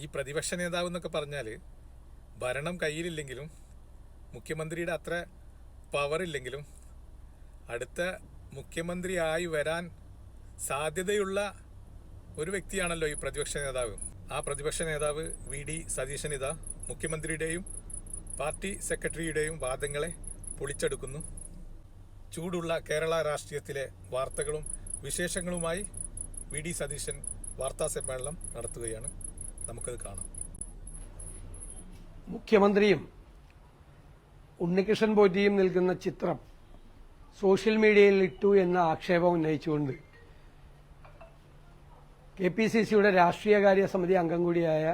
ഈ പ്രതിപക്ഷ നേതാവ് എന്നൊക്കെ പറഞ്ഞാൽ ഭരണം കയ്യിലില്ലെങ്കിലും മുഖ്യമന്ത്രിയുടെ അത്ര പവർ ഇല്ലെങ്കിലും അടുത്ത മുഖ്യമന്ത്രിയായി വരാൻ സാധ്യതയുള്ള ഒരു വ്യക്തിയാണല്ലോ ഈ പ്രതിപക്ഷ നേതാവ്. ആ പ്രതിപക്ഷ നേതാവ് വി ഡി സതീശൻ ഇതാ മുഖ്യമന്ത്രിയുടെയും പാർട്ടി സെക്രട്ടറിയുടെയും വാദങ്ങളെ പൊളിച്ചെടുക്കുന്നു. ചൂടുള്ള കേരള രാഷ്ട്രീയത്തിലെ വാർത്തകളും വിശേഷങ്ങളുമായി വി ഡി സതീശൻ വാർത്താ സമ്മേളനം നടത്തുകയാണ്. നമുക്കത് കാണാം. മുഖ്യമന്ത്രിയും ഉണ്ണികൃഷ്ണൻ പോറ്റിയും നിൽക്കുന്ന ചിത്രം സോഷ്യൽ മീഡിയയിൽ ഇട്ടു എന്ന ആക്ഷേപം ഉന്നയിച്ചുകൊണ്ട് കെ പി സി സിയുടെ രാഷ്ട്രീയകാര്യ സമിതി അംഗം കൂടിയായ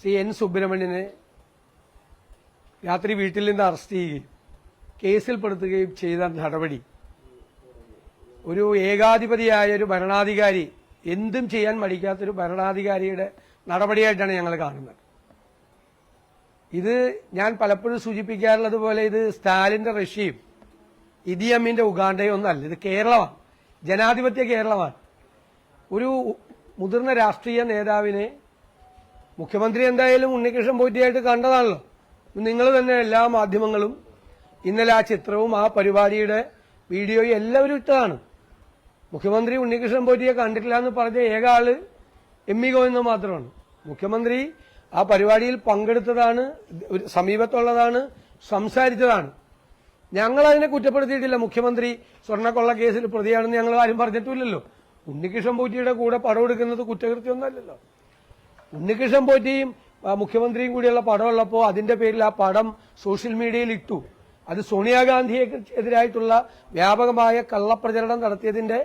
സി എൻ സുബ്രഹ്മണ്യനെ രാത്രി വീട്ടിൽ നിന്ന് അറസ്റ്റ് ചെയ്യുകയും കേസിൽപ്പെടുത്തുകയും ചെയ്ത നടപടി ഒരു ഏകാധിപതിയായ ഒരു ഭരണാധികാരി എന്തും ചെയ്യാൻ മടിക്കാത്തൊരു ഭരണാധികാരിയുടെ നടപടിയായിട്ടാണ് ഞങ്ങൾ കാണുന്നത്. ഇത് ഞാൻ പലപ്പോഴും സൂചിപ്പിക്കാറുള്ളത് പോലെ ഇത് സ്റ്റാലിന്റെ റഷ്യയും ഇദിയമ്മിന്റെ ഉഗാണ്ടയും ഒന്നല്ല. ഇത് കേരളമാണ്. ജനാധിപത്യ കേരളമാണ്. ഒരു മുതിർന്ന രാഷ്ട്രീയ നേതാവിനെ മുഖ്യമന്ത്രി എന്തായാലും ഉണ്ണികൃഷ്ണൻ പോറ്റിയായിട്ട് കണ്ടതാണല്ലോ. നിങ്ങൾ തന്നെ എല്ലാ മാധ്യമങ്ങളും ഇന്നലെ ആ ചിത്രവും ആ പരിപാടിയുടെ വീഡിയോയും എല്ലാവരും ഇട്ടതാണ്. മുഖ്യമന്ത്രി ഉണ്ണികൃഷ്ണൻ പോറ്റിയെ കണ്ടിട്ടില്ല എന്ന് പറഞ്ഞ ഏക ആൾ എം ഇ ഗോവിന്ദൻ മാത്രമാണ്. മുഖ്യമന്ത്രി ആ പരിപാടിയിൽ പങ്കെടുത്തതാണ് ഒരു സമീപത്തുള്ളതാണ് സംസാരിച്ചതാണ്. ഞങ്ങൾ അതിനെ കുറ്റപ്പെടുത്തിയിട്ടില്ല. മുഖ്യമന്ത്രി സ്വർണക്കൊള്ള കേസിൽ പ്രതിയാണെന്ന് ഞങ്ങൾ ആരും പറഞ്ഞിട്ടില്ലല്ലോ. ഉണ്ണികൃഷ്ണൻ പോറ്റിയുടെ കൂടെ പടമെടുക്കുന്നത് കുറ്റകൃത്യമൊന്നുമല്ലല്ലോ. ഉണ്ണികൃഷ്ണൻ പോറ്റിയും മുഖ്യമന്ത്രിയും കൂടിയുള്ള പടമുള്ളപ്പോൾ അതിന്റെ പേരിൽ ആ പടം സോഷ്യൽ മീഡിയയിൽ ഇട്ടു. അത് സോണിയാഗാന്ധിയെ എതിരായിട്ടുള്ള വ്യാപകമായ കള്ളപ്രചരണം നടത്തിയതിന്റെ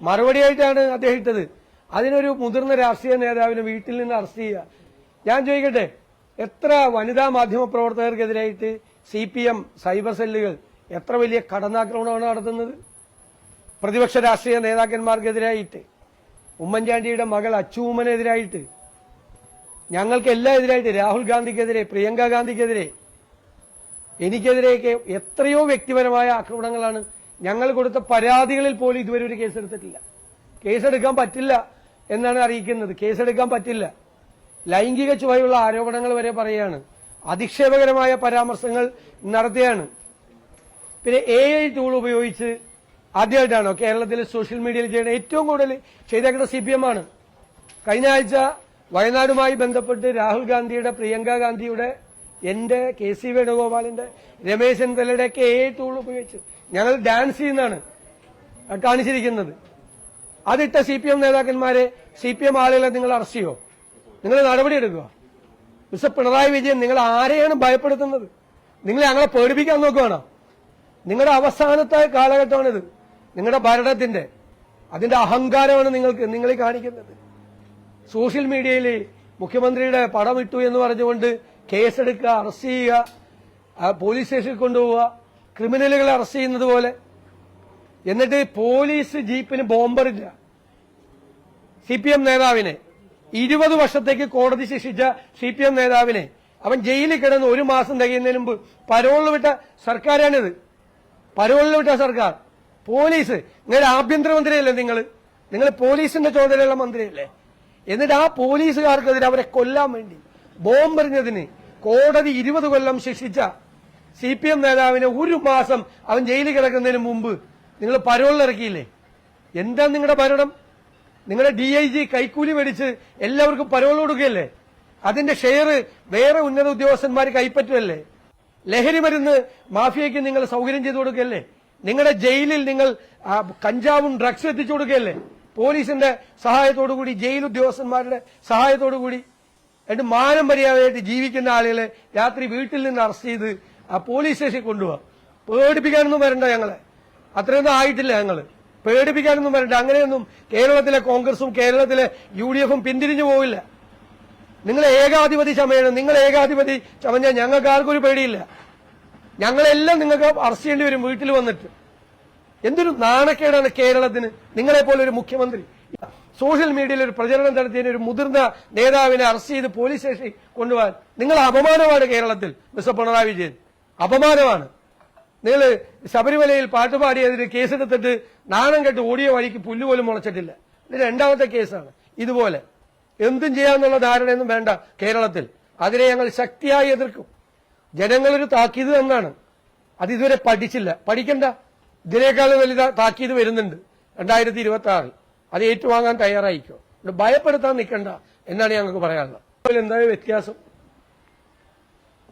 മറുപടിയായിട്ടാണ് അദ്ദേഹം ഇട്ടത്. അതിനൊരു മുതിർന്ന രാഷ്ട്രീയ നേതാവിനെ വീട്ടിൽ നിന്ന് അറസ്റ്റ് ചെയ്യുക. ഞാൻ ചോദിക്കട്ടെ എത്ര വനിതാ മാധ്യമ പ്രവർത്തകർക്കെതിരായിട്ട് സി പി എം സൈബർ സെല്ലുകൾ എത്ര വലിയ കടന്നാക്രമണമാണ് നടത്തുന്നത്? പ്രതിപക്ഷ രാഷ്ട്രീയ നേതാക്കന്മാർക്കെതിരായിട്ട് ഉമ്മൻചാണ്ടിയുടെ മകൾ അച്ചൂമ്മനെതിരായിട്ട് ഞങ്ങൾക്ക് എല്ലാം എതിരായിട്ട് രാഹുൽ ഗാന്ധിക്കെതിരെ പ്രിയങ്ക ഗാന്ധിക്കെതിരെ എനിക്കെതിരെയൊക്കെ എത്രയോ വ്യക്തിപരമായ ആക്രമണങ്ങളാണ് ഞങ്ങൾ കൊടുത്ത പരാതികളിൽ പോലും ഇതുവരെ ഒരു കേസെടുത്തിട്ടില്ല കേസെടുക്കാൻ പറ്റില്ല എന്നാണ് അറിയിക്കുന്നത്. കേസെടുക്കാൻ പറ്റില്ല. ലൈംഗിക ചുവയുള്ള ആരോപണങ്ങൾ വരെ പറയുകയാണ്. അധിക്ഷേപകരമായ പരാമർശങ്ങൾ നടത്തുകയാണ്. പിന്നെ എ ഐ ടൂൾ ഉപയോഗിച്ച് ആദ്യമായിട്ടാണോ കേരളത്തിൽ സോഷ്യൽ മീഡിയയിൽ ചെയ്യുന്ന ഏറ്റവും കൂടുതൽ ചെയ്തേക്കുന്ന സി പി എം ആണ്. കഴിഞ്ഞ ആഴ്ച വയനാടുമായി ബന്ധപ്പെട്ട് രാഹുൽ ഗാന്ധിയുടെ പ്രിയങ്കാ ഗാന്ധിയുടെ എന്റെ കെ സി വേണുഗോപാലിന്റെ രമേശ് ചെന്നിത്തലയുടെ ഒക്കെ എ ഐ ടൂൾ ഉപയോഗിച്ച് ഞങ്ങൾ ഡാൻസ് ചെയ്യുന്നതാണ് കാണിച്ചിരിക്കുന്നത്. അതിട്ട സി പി എം നേതാക്കന്മാരെ സി പി എം ആളുകളെ നിങ്ങൾ അറസ്റ്റ് ചെയ്യോ? നിങ്ങൾ നടപടിയെടുക്കുക മിസ്റ്റർ പിണറായി വിജയൻ നിങ്ങൾ ആരെയാണ് ഭയപ്പെടുത്തുന്നത്? നിങ്ങൾ ഞങ്ങളെ പേടിപ്പിക്കാൻ നോക്കുകയാണോ നിങ്ങളുടെ അവസാനത്തെ കാലഘട്ടമാണിത്. നിങ്ങളുടെ ഭരണത്തിന്റെ അതിന്റെ അഹങ്കാരമാണ് നിങ്ങൾക്ക് നിങ്ങളെ കാണിക്കുന്നത്. സോഷ്യൽ മീഡിയയിൽ മുഖ്യമന്ത്രിയുടെ പടം ഇട്ടു എന്ന് പറഞ്ഞുകൊണ്ട് കേസെടുക്കുക അറസ്റ്റ് ചെയ്യുക പോലീസ് സ്റ്റേഷനിൽ കൊണ്ടുപോവുക ക്രിമിനലുകളെ അറസ്റ്റ് ചെയ്യുന്നത് പോലെ. എന്നിട്ട് പോലീസ് ജീപ്പിന് ബോംബറില്ല സി പി എം നേതാവിനെ ഇരുപത് വർഷത്തേക്ക് കോടതി ശിക്ഷിച്ച സി പി എം നേതാവിനെ അവൻ ജയിലിൽ കിടന്ന് ഒരു മാസം തികയുന്നതിന് മുമ്പ് പരോളിൽ വിട്ട സർക്കാരാണിത്. പരോളിൽ വിട്ട സർക്കാർ. പോലീസ് നിങ്ങളുടെ ആഭ്യന്തരമന്ത്രിയല്ലേ നിങ്ങൾ നിങ്ങൾ പോലീസിന്റെ ചുമതലയുള്ള മന്ത്രിയല്ലേ? എന്നിട്ട് ആ പോലീസുകാർക്കെതിരെ അവരെ കൊല്ലാൻ വേണ്ടി. ബോംബെറിഞ്ഞതിന് കോടതി ഇരുപത് കൊല്ലം ശിക്ഷിച്ച സി പി എം നേതാവിനെ ഒരു മാസം അവൻ ജയിലിൽ കിടക്കുന്നതിന് മുമ്പ് നിങ്ങൾ പരോളിലിറക്കിയില്ലേ എന്താ നിങ്ങളുടെ ഭരണം? നിങ്ങളുടെ ഡി ഐ ജി കൈക്കൂലി മേടിച്ച് എല്ലാവർക്കും പരോൾ കൊടുക്കുകയല്ലേ? അതിന്റെ ഷെയർ വേറെ ഉന്നത ഉദ്യോഗസ്ഥന്മാർ കൈപ്പറ്റുമല്ലേ ലഹരി മരുന്ന് മാഫിയയ്ക്ക് നിങ്ങൾ സൗകര്യം ചെയ്തു കൊടുക്കുകയല്ലേ? നിങ്ങളുടെ ജയിലിൽ നിങ്ങൾ കഞ്ചാവും ഡ്രഗ്സും എത്തിച്ചു കൊടുക്കുകയല്ലേ? പോലീസിന്റെ സഹായത്തോടുകൂടി ജയിൽ ഉദ്യോഗസ്ഥന്മാരുടെ സഹായത്തോടുകൂടി എന്നിട്ട് മാനം മര്യാദയായിട്ട് ജീവിക്കുന്ന ആളുകളെ രാത്രി വീട്ടിൽ നിന്ന് അറസ്റ്റ് ചെയ്ത് ആ പോലീസ് സ്റ്റേഷനിൽ കൊണ്ടുപോകാം പേടിപ്പിക്കാനൊന്നും വരണ്ട ഞങ്ങളെ. അത്രയൊന്നും ആയിട്ടില്ല ഞങ്ങൾ പേടിപ്പിക്കാനൊന്നും വരണ്ട. അങ്ങനെയൊന്നും കേരളത്തിലെ കോൺഗ്രസും കേരളത്തിലെ യു ഡി എഫും പിന്തിരിഞ്ഞു പോവില്ല. നിങ്ങൾ ഏകാധിപതി ചമയണം. നിങ്ങൾ ഏകാധിപതി ചമഞ്ഞാൽ ഞങ്ങൾക്ക് ആർക്കും ഒരു പേടിയില്ല. ഞങ്ങളെല്ലാം നിങ്ങൾക്ക് അറസ്റ്റ് ചെയ്യേണ്ടി വരും വീട്ടിൽ വന്നിട്ട്. എന്തൊരു നാണക്കേടാണ് കേരളത്തിന്. നിങ്ങളെപ്പോലൊരു ഒരു മുഖ്യമന്ത്രി. സോഷ്യൽ മീഡിയയിൽ ഒരു പ്രചരണം നടത്തിയതിന് ഒരു മുതിർന്ന നേതാവിനെ അറസ്റ്റ് ചെയ്ത് പോലീസ് സ്റ്റേഷനിൽ കൊണ്ടുപോകാൻ. നിങ്ങൾ അപമാനമാണ് കേരളത്തിൽ മിസ്റ്റർ പിണറായി വിജയൻ. അപമാനമാണ്. നിങ്ങൾ ശബരിമലയിൽ പാട്ടുപാടിയതിന് കേസെടുത്തിട്ട് നാണം കെട്ട് ഓടിയ വഴിക്ക് പുല്ലുപോലും മുളച്ചിട്ടില്ല. ഇത് രണ്ടാമത്തെ കേസാണ്. ഇതുപോലെ. എന്തും ചെയ്യാമെന്നുള്ള ധാരണയൊന്നും വേണ്ട കേരളത്തിൽ. അതിനെ ഞങ്ങൾ ശക്തിയായി എതിർക്കും. ജനങ്ങളൊരു താക്കീത് എന്നാണ് അത് ഇതുവരെ പഠിച്ചില്ല. പഠിക്കണ്ട. ഇതിനേക്കാളും വലിയ താക്കീത് വരുന്നുണ്ട്. രണ്ടായിരത്തി ഇരുപത്തി ആറിൽ അത് ഏറ്റുവാങ്ങാൻ തയ്യാറായിക്കോ ഭയപ്പെടുത്താൻ നിൽക്കണ്ട എന്നാണ് ഞങ്ങൾക്ക് പറയാനുള്ളത്. ഇതിൽ എന്താ വ്യത്യാസം?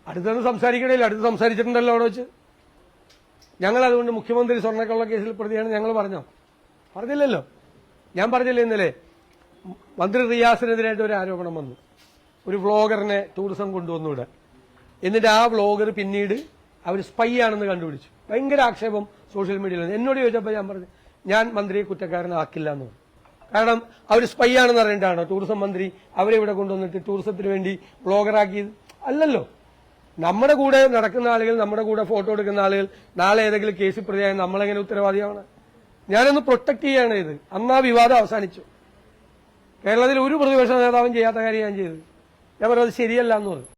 അടുത്തൊന്നും സംസാരിക്കണില്ല അടുത്ത് സംസാരിച്ചിട്ടുണ്ടല്ലോ അവിടെ വെച്ച്. ഞങ്ങൾ അതുകൊണ്ട് മുഖ്യമന്ത്രി സ്വർണക്കള്ള കേസിൽ പ്രതിയാണ് ഞങ്ങൾ പറഞ്ഞോ? പറഞ്ഞില്ലല്ലോ. ഞാൻ പറഞ്ഞില്ലേ ഇന്നലെ? മന്ത്രി റിയാസിനെതിരായിട്ട് ഒരു ആരോപണം വന്നു. ഒരു വ്ളോഗറിനെ ടൂറിസം കൊണ്ടുവന്നു ഇവിടെ എന്നിട്ട് ആ വ്ളോഗർ പിന്നീട് അവർ സ്പൈ ആണെന്ന് കണ്ടുപിടിച്ചു. ഭയങ്കര ആക്ഷേപം സോഷ്യൽ മീഡിയയിൽ എന്നോട് ചോദിച്ചപ്പോൾ ഞാൻ പറഞ്ഞു ഞാൻ മന്ത്രിയെ കുറ്റക്കാരനാക്കില്ല എന്ന് പറഞ്ഞു. കാരണം അവർ സ്പൈ ആണെന്ന് അറിയേണ്ടതാണോ. ടൂറിസം മന്ത്രി അവരെ ഇവിടെ കൊണ്ടുവന്നിട്ട് ടൂറിസത്തിന് വേണ്ടി വ്ളോഗറാക്കിയത് അല്ലല്ലോ. നമ്മുടെ കൂടെ നടക്കുന്ന ആളുകൾ നമ്മുടെ കൂടെ ഫോട്ടോ എടുക്കുന്ന ആളുകൾ നാളെ ഏതെങ്കിലും കേസിൽ പ്രതിയായ നമ്മളെങ്ങനെ ഉത്തരവാദിയാണ്? ഞാനൊന്ന് പ്രൊട്ടക്ട് ചെയ്യാണ് ഇത്. അന്ന് ആ വിവാദം അവസാനിച്ചു. കേരളത്തിൽ ഒരു പ്രതിപക്ഷ നേതാവും ചെയ്യാത്ത കാര്യം ഞാൻ ചെയ്തത്. ഞാൻ പറഞ്ഞത് ശരിയല്ല എന്ന് പറഞ്ഞു.